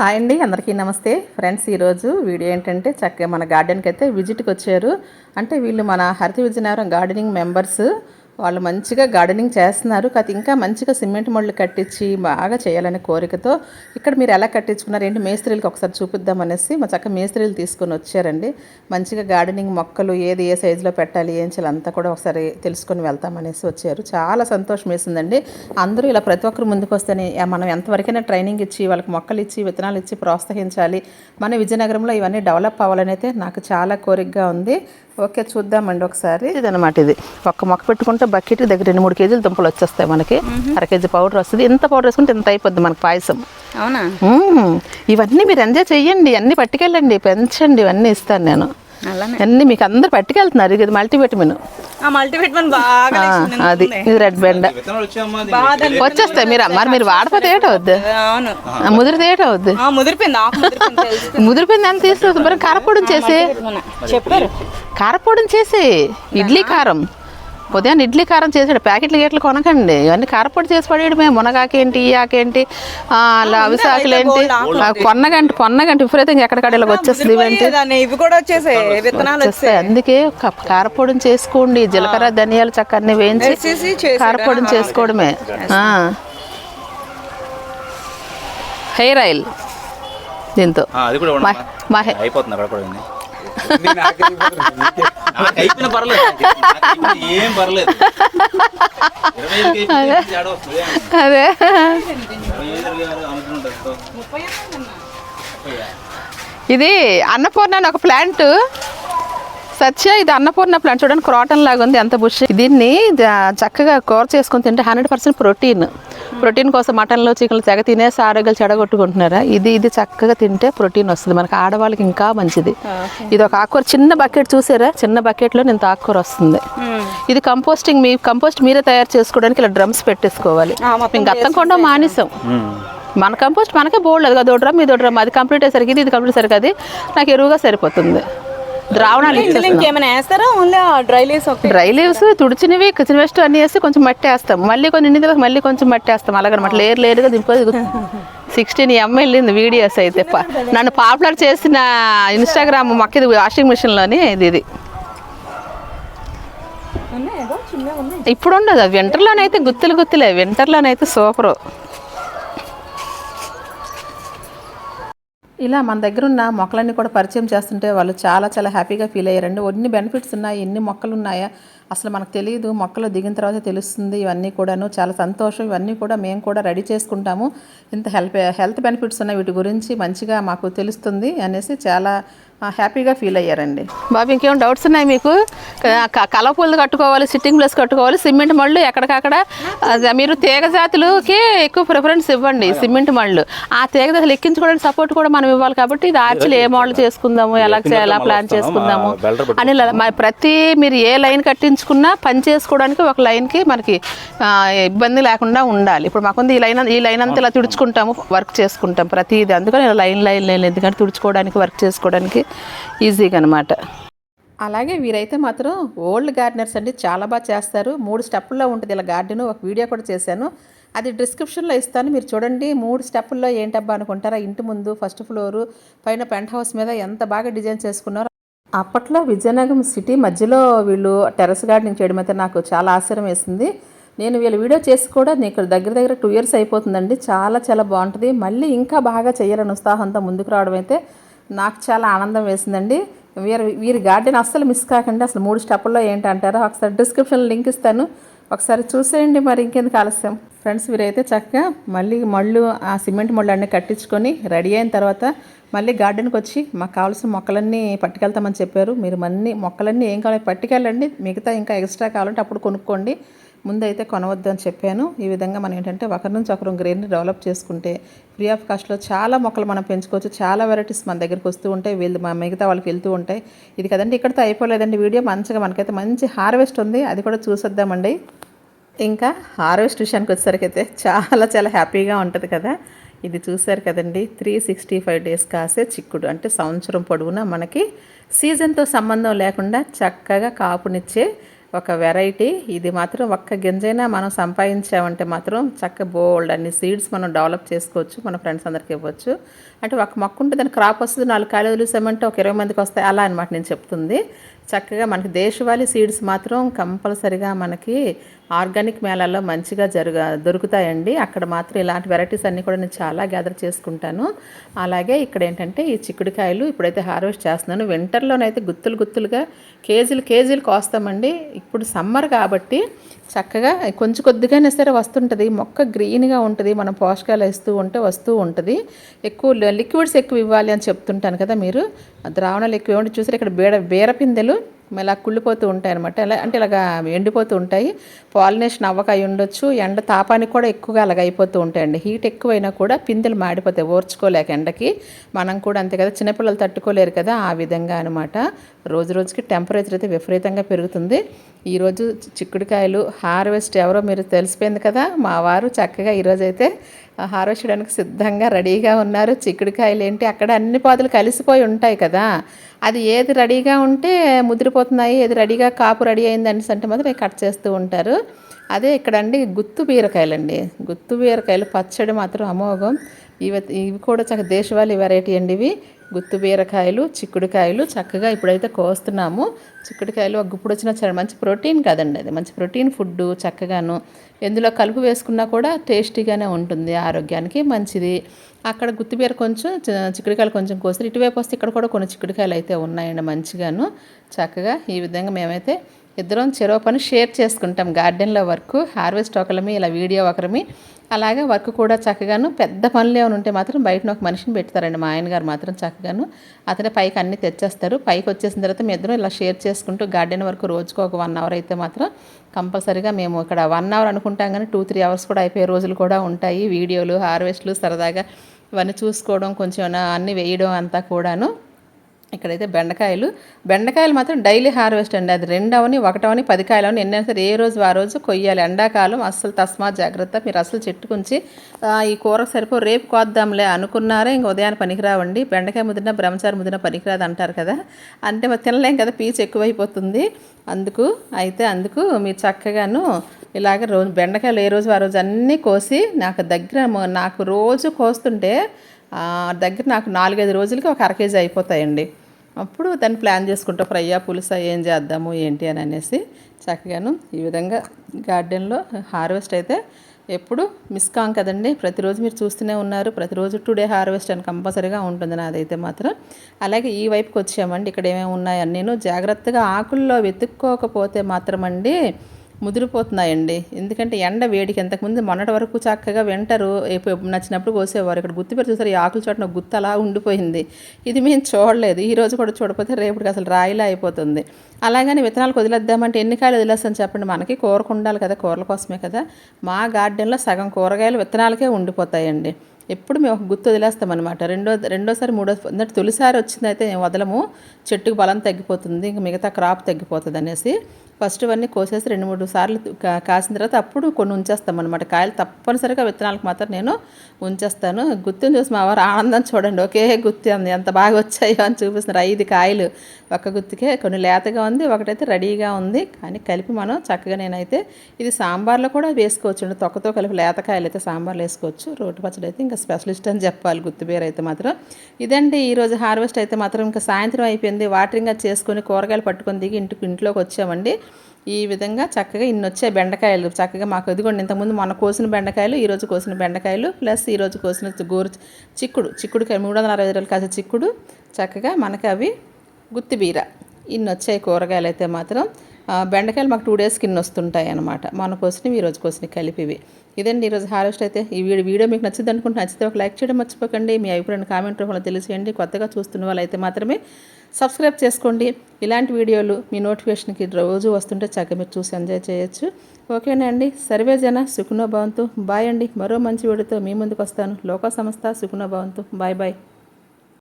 Hi అండి అందరికీ నమస్తే. ఫ్రెండ్స్ ఈరోజు వీడియో ఏంటంటే చక్కగా మన గార్డెన్కి అయితే విజిట్కి వచ్చారు అంటే వీళ్ళు మన హరిత విజయనగరం గార్డెనింగ్ మెంబర్స్. వాళ్ళు మంచిగా గార్డెనింగ్ చేస్తున్నారు. కాదు ఇంకా మంచిగా సిమెంట్ మొళ్ళు కట్టించి బాగా చేయాలనే కోరికతో ఇక్కడ మీరు ఎలా కట్టించుకున్నారు? ఏంటి మేస్త్రీలకి ఒకసారి చూపిద్దాం అనేసి మా చక్క మేస్త్రీలు తీసుకొని వచ్చారండి. మంచిగా గార్డెనింగ్ మొక్కలు ఏది ఏ సైజులో పెట్టాలి ఏం చేయాలంతా కూడా ఒకసారి తెలుసుకొని వెళ్తామనేసి వచ్చారు. చాలా సంతోషం వేసిందండి. అందరూ ఇలా ప్రతి ఒక్కరు ముందుకు వస్తేనే మనం ఎంతవరకైనా ట్రైనింగ్ ఇచ్చి వాళ్ళకి మొక్కలు ఇచ్చి విత్తనాలు ఇచ్చి ప్రోత్సహించాలి. మన విజయనగరంలో ఇవన్నీ డెవలప్ అవ్వాలని అయితే నాకు చాలా కోరికగా ఉంది. ఓకే చూద్దామండి ఒకసారి. ఇదనమాట ఇది. ఒక్క మొక్క పెట్టుకుంటే బకెట్ దగ్గర రెండు మూడు కేజీలు దుంపలు వచ్చేస్తాయి మనకి. అర కేజీ పౌడర్ వస్తుంది. ఇంత పౌడర్ వేసుకుంటే ఇంత అయిపోద్ది మనకి పాయసం. అవునా. ఇవన్నీ మీరు ఎంజాయ్ చెయ్యండి. అన్నీ పట్టుకెళ్ళండి. పెంచండి. ఇవన్నీ ఇస్తాను నేను. అన్నీ మీకు అందరు పట్టుకెళ్తున్నారు. ఇది మల్టీవిటమిన్ ఆ మల్టీవిటమిన్ బాగా. అది. ఇది రెడ్ బెండ వచ్చేస్తాయి మీరు మరి మీరు వాడపోతే ఏటవుద్ది? అవును. ఆ, ముదిరితే ఏటవుద్ది? ఆ ముదిరిపోయింది. ముదిరిపోయింది. ఎంత తీసుకుంది మరి కారపొడి చేసి. చెప్పారు. కారపొడి చేసి. ఇడ్లీ కారం. ఉదయాన్నే ఇడ్లీ కారం చేసాడు. ప్యాకెట్లు గేట్లు కొనకండి. ఇవన్నీ కారపొడి చేసి పడేయడమే మునగాకేంటి ఈ ఆకేంటి ఆ, అలా అవిసాకులేంటి ఆ, కొన్నగంట కొన్నగంట విపరీతంగా ఎక్కడికక్కడ ఇలా వచ్చేస్తుంది ఇవేంటి? ఇవి కూడా వచ్చేసాయి. విత్తనాలు వచ్చేస్తాయి అందుకే కారపొడిని చేసుకోండి. జీలకర్ర ధనియాలు చక్క అన్ని వేయించి? కారపొడిని చేసుకోవడమే. ఆ. Hair oil. దీంతో. అయిపోతుంది అయిపోయినా పర్లేదు ఏం పర్లేదు అదే ఇది అన్నపూర్ణ అని ఒక ప్లాంట్. సత్య ఇది అన్నపూర్ణ ప్లాంట్. చూడండి క్రాటన్ లాగా ఉంది ఎంత బుష్. దీన్ని చక్కగా కూర చేసుకుని తింటే హండ్రెడ్ పర్సెంట్ ప్రోటీన్. ప్రోటీన్ కోసం మటన్లో చికెన్లు తెగ తినేసి ఆరోగ్యాలు చెడగొట్టుకుంటున్నారా? ఇది ఇది చక్కగా తింటే ప్రోటీన్ వస్తుంది. మనకి ఆడవాళ్ళకి ఇంకా మంచిది. ఇది ఒక ఆకుకూర చిన్న బకెట్ చూసారా? చిన్న బకెట్లో ఇంత ఆకుకూర వస్తుంది. ఇది కంపోస్టింగ్ మీ కంపోస్ట్ మీరే తయారు చేసుకోవడానికి ఇలా డ్రమ్స్ పెట్టేసుకోవాలి. మేము గత్తం కొండ మానేసాం. మన కంపోస్ట్ మనకే బోల్డ్ అది అదో డ్రమ్ ఇదో డ్రమ్ అది కంప్లీట్ అయ్యేసరికి ఇది ఇది కంప్లీట్ అయ్యేసరికి అది. నాకు ఎరువుగా సరిపోతుంది. ద్రావణాలు ఇంకేమైనా వేస్తారా? Only dry leaves dry leaves తుడిచినవి kitchen waste అన్ని వేసి కొంచెం మట్టి వేస్తాం. మళ్ళీ కొన్ని నిండి తర్వాత మళ్ళీ కొంచెం మట్టి వేస్తాం. అలాగనమాట. లేరు లేరుగా దింపుకోదు సిక్స్టీన్ ఎం వెళ్ళింది వీడియోస్ అయితే. నన్ను పాపులర్ చేసిన ఇన్స్టాగ్రామ్ మొక్క ఇది వాషింగ్ మిషన్లోని ఇది ఇది. ఇప్పుడు ఉండదు వింటర్లోనైతే గుత్తులు గుత్తులే. వింటర్లోనైతే సూపరు. ఇలా మన దగ్గర ఉన్న మొక్కలన్నీ కూడా పరిచయం చేస్తుంటే వాళ్ళు చాలా చాలా హ్యాపీగా ఫీల్ అయ్యారండి ఎన్ని బెనిఫిట్స్ ఉన్నాయి ఎన్ని మొక్కలు ఉన్నాయా అసలు మనకు తెలియదు మొక్కలు దిగిన తర్వాత తెలుస్తుంది. ఇవన్నీ కూడాను చాలా సంతోషం. ఇవన్నీ కూడా మేము కూడా రెడీ చేసుకుంటాము. ఇంత హెల్ప్ హెల్త్ బెనిఫిట్స్ ఉన్నాయి వీటి గురించి మంచిగా మాకు తెలుస్తుంది అనేసి చాలా హ్యాపీగా ఫీల్ అయ్యారండి. బాబు ఇంకేం డౌట్స్ ఉన్నాయి మీకు? క- క- కలవ పూలు కట్టుకోవాలి సిట్టింగ్ ప్లేస్ కట్టుకోవాలి సిమెంట్ మళ్ళు ఎక్కడికక్కడ? మీరు తీగ జాతులకి ఎక్కువ ప్రిఫరెన్స్ ఇవ్వండి సిమెంట్ మళ్ళు. ఆ తీగ జాతులు ఎక్కించుకోవడానికి సపోర్ట్ కూడా మనం ఇవ్వాలి కాబట్టి ఇది ఆర్చిలు ఏ మోడల్ చేసుకుందాము ఎలా ఎలా ప్లాన్ చేసుకుందాము అని ప్రతి మీరు ఏ లైన్ కట్టించుకున్నా పని చేసుకోవడానికి ఒక లైన్కి మనకి ఇబ్బంది లేకుండా ఉండాలి. ఇప్పుడు మాకుంది ఈ లైన్ ఈ లైన్ అంతా ఇలా తుడుచుకుంటాము వర్క్ చేసుకుంటాం ప్రతిది. అందుకని లైన్ లైన్ లైన్ ఎందుకంటే తుడుచుకోవడానికి వర్క్ చేసుకోవడానికి ఈజీగా అనమాట అలాగే వీరైతే మాత్రం ఓల్డ్ గార్డెనర్స్ అండి చాలా బాగా చేస్తారు. మూడు స్టెప్పుల్లో ఉంటుంది ఇలా గార్డెన్ ఒక వీడియో కూడా చేశాను. అది డిస్క్రిప్షన్లో ఇస్తాను మీరు చూడండి. మూడు స్టెప్పుల్లో ఏంటబ్బా అనుకుంటారా? ఇంటి ముందు ఫస్ట్ ఫ్లోరు పైన పెంట్ హౌస్ మీద ఎంత బాగా డిజైన్ చేసుకున్నారో. అప్పట్లో విజయనగరం సిటీ మధ్యలో వీళ్ళు టెర్రస్ గార్డెనింగ్ చేయడం అయితే నాకు చాలా ఆశ్చర్యం వేసింది. నేను వీళ్ళ వీడియో చేసి కూడా నీకు దగ్గర దగ్గర టూ ఇయర్స్ అయిపోతుందండి. చాలా చాలా బాగుంటుంది. మళ్ళీ ఇంకా బాగా చేయాలని ఉత్సాహంతో ముందుకు రావడం అయితే నాకు చాలా ఆనందం వేసిందండి. వీరి వీరి గార్డెన్ అస్సలు మిస్ కాకండి. అసలు మూడు స్టెప్పుల్లో ఏంటంటారో ఒకసారి డిస్క్రిప్షన్ లింక్ ఇస్తాను. ఒకసారి చూసేయండి మరి ఇంకెందుకు ఆలస్యం. ఫ్రెండ్స్ వీరైతే చక్కగా మళ్ళీ మళ్ళు ఆ సిమెంట్ మళ్ళు అన్నీ కట్టించుకొని రెడీ అయిన తర్వాత మళ్ళీ గార్డెన్కి వచ్చి మాకు కావాల్సిన మొక్కలన్నీ పట్టుకెళ్తామని చెప్పారు. మీరు మన్ని మొక్కలన్నీ ఏం కావాలి పట్టుకెళ్ళండి. మిగతా ఇంకా ఎక్స్ట్రా కావాలంటే అప్పుడు కొనుక్కోండి. ముందైతే కొనవద్దని చెప్పాను. ఈ విధంగా మనం ఏంటంటే ఒకరి నుంచి ఒకరు గ్రెయిన్ డెవలప్ చేసుకుంటే ఫ్రీ ఆఫ్ కాస్ట్లో చాలా మొక్కలు మనం పెంచుకోవచ్చు. చాలా వెరైటీస్ మన దగ్గరికి వస్తూ ఉంటాయి. వీళ్ళు మా మిగతా వాళ్ళకి వెళ్తూ ఉంటాయి. ఇది కదండి ఇక్కడితో అయిపోలేదండి వీడియో. మంచిగా మనకైతే మంచి హార్వెస్ట్ ఉంది. అది కూడా చూసొద్దామండి. ఇంకా హార్వెస్ట్ విషయానికి వచ్చేసరికి అయితే చాలా చాలా హ్యాపీగా ఉంటుంది కదా. ఇది చూశారు కదండి త్రీ సిక్స్టీ ఫైవ్ డేస్ కాసే చిక్కుడు. అంటే సంవత్సరం పొడవునా మనకి సీజన్తో సంబంధం లేకుండా చక్కగా కాపునిచ్చే ఒక వెరైటీ ఇది మాత్రం ఒక్క గింజైనా మనం సంపాదించామంటే మాత్రం చక్క బోల్డ్ అన్ని సీడ్స్ మనం డెవలప్ చేసుకోవచ్చు మన ఫ్రెండ్స్ అందరికి ఇవ్వచ్చు. అంటే ఒక మొక్క ఉంటే దాని క్రాప్ వస్తుంది నాలుగు కాయలు వదిలేసామంటే ఒక ఇరవై మందికి వస్తాయి అలా అనమాట నేను చెప్తుంది. చక్కగా మనకి దేశవాళీ సీడ్స్ మాత్రం కంపల్సరిగా మనకి ఆర్గానిక్ మేళాల్లో మంచిగా జరుగ దొరుకుతాయండి. అక్కడ మాత్రం ఇలాంటి వెరైటీస్ అన్నీ కూడా నేను చాలా గ్యాదర్ చేసుకుంటాను. అలాగే ఇక్కడ ఏంటంటే ఈ చిక్కుడుకాయలు ఇప్పుడైతే హార్వెస్ట్ చేస్తున్నాను. వింటర్లోనైతే గుత్తులు గుత్తులుగా కేజీలు కేజీలు కోస్తామండి. ఇప్పుడు సమ్మర్ కాబట్టి చక్కగా కొంచెం కొద్దిగానే సరే వస్తుంటుంది. మొక్క గ్రీన్గా ఉంటుంది. మనం పోషకాలు వేస్తూ ఉంటే వస్తూ ఉంటుంది. ఎక్కువ లిక్విడ్స్ ఎక్కువ ఇవ్వాలి అని చెప్తుంటాను కదా మీరు. ద్రావణాలు ఎక్కువ ఇవ్వండి చూసారు ఇక్కడ బీడ బీర పిందెలు ఇలా కుళ్ళిపోతూ ఉంటాయి అనమాట ఎలా అంటే ఇలాగా ఎండిపోతూ ఉంటాయి. పాలినేషన్ అవ్వక అయి ఉండొచ్చు. ఎండ తాపానికి కూడా ఎక్కువగా అలాగ అయిపోతూ ఉంటాయండి. హీట్ ఎక్కువైనా కూడా పిందెలు మాడిపోతాయి. ఓర్చుకోలేక ఎండకి. మనం కూడా అంతే కదా చిన్నపిల్లలు తట్టుకోలేరు కదా ఆ విధంగా అనమాట రోజు రోజుకి టెంపరేచర్ అయితే విపరీతంగా పెరుగుతుంది. ఈరోజు చిక్కుడుకాయలు హార్వెస్ట్ ఎవరో మీరు తెలిసిపోయింది కదా మా వారు చక్కగా ఈరోజు అయితే హార్వెస్ట్ చేయడానికి సిద్ధంగా రెడీగా ఉన్నారు. చిక్కుడుకాయలు ఏంటి అక్కడ అన్ని పాదులు కలిసిపోయి ఉంటాయి కదా. అది ఏది రెడీగా ఉంటే ముదిరిపోతున్నాయి ఏది రెడీగా కాపు రెడీ అయింది అనేసి అంటే మాత్రం కట్ చేస్తూ ఉంటారు. అదే ఇక్కడ అండి గుత్తు బీరకాయలండి. గుత్తు బీరకాయలు పచ్చడి మాత్రం అమోఘం. ఇవి ఇవి కూడా చక్క దేశవాళీ వెరైటీ అండి ఇవి. గుత్తు బీరకాయలు చిక్కుడుకాయలు చక్కగా ఇప్పుడైతే కోస్తున్నాము. చిక్కుడుకాయలు ఒక గుప్పుడు వచ్చిన మంచి ప్రోటీన్ కదండి అది. మంచి ప్రోటీన్ ఫుడ్ చక్కగాను. ఎందులో కలుపు వేసుకున్నా కూడా టేస్టీగానే ఉంటుంది ఆరోగ్యానికి మంచిది. అక్కడ గుత్తిబీర కొంచెం చి- చిక్కుడుకాయలు కొంచెం కోస్తారు. ఇటువైపు వస్తే ఇక్కడ కూడా కొన్ని చిక్కుడుకాయలు అయితే ఉన్నాయండి మంచిగాను. చక్కగా ఈ విధంగా మేమైతే ఇద్దరం చెరో పని షేర్ చేసుకుంటాం గార్డెన్లో వర్క్ హార్వెస్ట్ ఒకరిమి ఇలా వీడియో ఒకరిమి అలాగే వర్క్ కూడా చక్కగాను పెద్ద పనులు ఏమైనా ఉంటే మాత్రం బయటను ఒక మనిషిని పెడతారండి. మా ఆయన గారు మాత్రం చక్కగాను అతనే పైకి అన్ని తెచ్చేస్తారు. పైకి వచ్చేసిన తర్వాత మీ ఇద్దరం ఇలా షేర్ చేసుకుంటూ గార్డెన్ వరకు రోజుకు ఒక వన్ అవర్ అయితే మాత్రం కంపల్సరీగా మేము ఇక్కడ వన్ అవర్ అనుకుంటాం కానీ టూ త్రీ అవర్స్ కూడా అయిపోయే రోజులు కూడా ఉంటాయి. వీడియోలు హార్వెస్ట్లు సరదాగా ఇవన్నీ చూసుకోవడం కొంచెం అన్నీ వేయడం అంతా కూడాను ఇక్కడైతే బెండకాయలు. బెండకాయలు మాత్రం డైలీ హార్వెస్ట్ అండి. అది రెండవని ఒకటవని పది కాయలని ఎన్నైనా సరే ఏ రోజు ఆ రోజు కొయ్యాలి. ఎండాకాలం అస్సలు తస్మా జాగ్రత్త. మీరు అసలు చెట్టుకుంచి ఈ కూరకు సరిపో రేపు కోద్దాంలే అనుకున్నారే ఇంక ఉదయాన్ని పనికిరావండి. బెండకాయ ముదిరిన బ్రహ్మచారి ముదిరిన పనికిరాదు అంటారు కదా. అంటే మరి తినలేం కదా పీచు ఎక్కువైపోతుంది. అందుకు అయితే అందుకు మీరు చక్కగాను ఇలాగ రోజు బెండకాయలు ఏ రోజు ఆ రోజు అన్నీ కోసి నాకు దగ్గర నాకు రోజు కోస్తుంటే దగ్గర నాకు నాలుగైదు రోజులకి ఒక అర కేజీ అయిపోతాయండి. అప్పుడు దాన్ని ప్లాన్ చేసుకుంటా ఫ్రైయా పులుసా ఏం చేద్దాము ఏంటి? అని అనేసి చక్కగాను ఈ విధంగా గార్డెన్లో హార్వెస్ట్ అయితే ఎప్పుడు మిస్ కాం కదండి. ప్రతిరోజు మీరు చూస్తూనే ఉన్నారు. ప్రతిరోజు టుడే హార్వెస్ట్ అని కంపల్సరీగా ఉంటుంది నాదైతే మాత్రం. అలాగే ఈ వైపుకి వచ్చామండి. ఇక్కడ ఏమేమి ఉన్నాయి నేను జాగ్రత్తగా ఆకుల్లో వెతుక్కోకపోతే మాత్రమండి ముదిరిపోతున్నాయండి. ఎందుకంటే ఎండ వేడికి ఎంతకుముందు మొన్నటి వరకు చక్కగా వింటరు నచ్చినప్పుడు కోసేవారు. ఇక్కడ గుత్తి పెట్టి చూసారు? ఈ ఆకుల చోట గుత్త అలా ఉండిపోయింది. ఇది మేము చూడలేదు. ఈ రోజు కూడా చూడకపోతే రేపటికి అసలు రాయిలా అయిపోతుంది. అలాగని విత్తనాలకు వదిలేద్దామంటే ఎన్ని కాయలు వదిలేస్తాను చెప్పండి? మనకి కూరకు ఉండాలి కదా కూరల కోసమే కదా. మా గార్డెన్లో సగం కూరగాయలు విత్తనాలకే ఉండిపోతాయండి. ఎప్పుడు మేము ఒక గుర్తు వదిలేస్తాం అనమాట రెండో రెండోసారి మూడో అంటే తొలిసారి వచ్చిందైతే మేము వదలము. చెట్టుకు బలం తగ్గిపోతుంది ఇంకా మిగతా క్రాప్ తగ్గిపోతుంది అనేసి ఫస్ట్ అవన్నీ కోసేసి రెండు మూడు సార్లు కాసిన తర్వాత అప్పుడు కొన్ని ఉంచేస్తాం అనమాట కాయలు తప్పనిసరిగా విత్తనాలకు మాత్రం నేను ఉంచేస్తాను. గుత్తిని చూసి మా వారు ఆనందం చూడండి. ఒకే గుత్తి అంది ఎంత బాగా వచ్చాయో అని చూపిస్తున్నారు. ఐదు కాయలు ఒక గుత్తికే. కొన్ని లేతగా ఉంది ఒకటైతే రెడీగా ఉంది. కానీ కలిపి మనం చక్కగా నేనైతే ఇది సాంబార్లో కూడా వేసుకోవచ్చు తొక్కతో కలిపి లేతకాయలు అయితే సాంబార్లో వేసుకోవచ్చు. రోటి పచ్చడి అయితే ఇంకా స్పెషలిస్ట్ అని చెప్పాలి గుత్తిబీర అయితే మాత్రం. ఇదండి ఈరోజు హార్వెస్ట్ అయితే మాత్రం ఇంకా సాయంత్రం అయిపోయింది. వాటరింగ్ అది చేసుకొని కూరగాయలు పట్టుకొని దిగి ఇంటికి ఇంట్లోకి వచ్చామండి. ఈ విధంగా చక్కగా ఇన్ని వచ్చే బెండకాయలు. చక్కగా మాకు ఇదిగోండి ఇంతకుముందు మొన్న కోసిన బెండకాయలు ఈరోజు కోసిన బెండకాయలు ప్లస్ ఈరోజు కోసిన గోరు చిక్కుడు చిక్కుడుకాయ మూడు వందల అరవై రోజులు కాసే చిక్కుడు చక్కగా మనకి అవి గుత్తిబీర ఇన్ని వచ్చాయి కూరగాయలు అయితే మాత్రం. బెండకాయలు మాకు టూ డేస్కి ఇన్ని వస్తుంటాయి అనమాట మన కోసినవి ఈరోజు కోసినవి కలిపి ఇవి ఇదండి ఈరోజు హార్వెస్ట్ అయితే. ఈ వీడియో వీడియో మీకు నచ్చింది అనుకుంటే నచ్చితే ఒక లైక్ చేయడం మర్చిపోకండి. మీ అభిప్రాయం కామెంట్ రూపంలో తెలియజేయండి కొత్తగా చూస్తున్న వాళ్ళైతే మాత్రమే సబ్స్క్రైబ్ చేసుకోండి. ఇలాంటి వీడియోలు మీ నోటిఫికేషన్కి రోజు వస్తుంటే చక్కగా మీరు చూసి ఎంజాయ్ చేయొచ్చు. ఓకేనా అండి? సర్వే జన సుఖనో భవంతు. బాయ్ అండి. మరో మంచి వీడియోతో మీ ముందుకు వస్తాను. లోక సంస్థ సుఖనో భవంతు. Bye bye.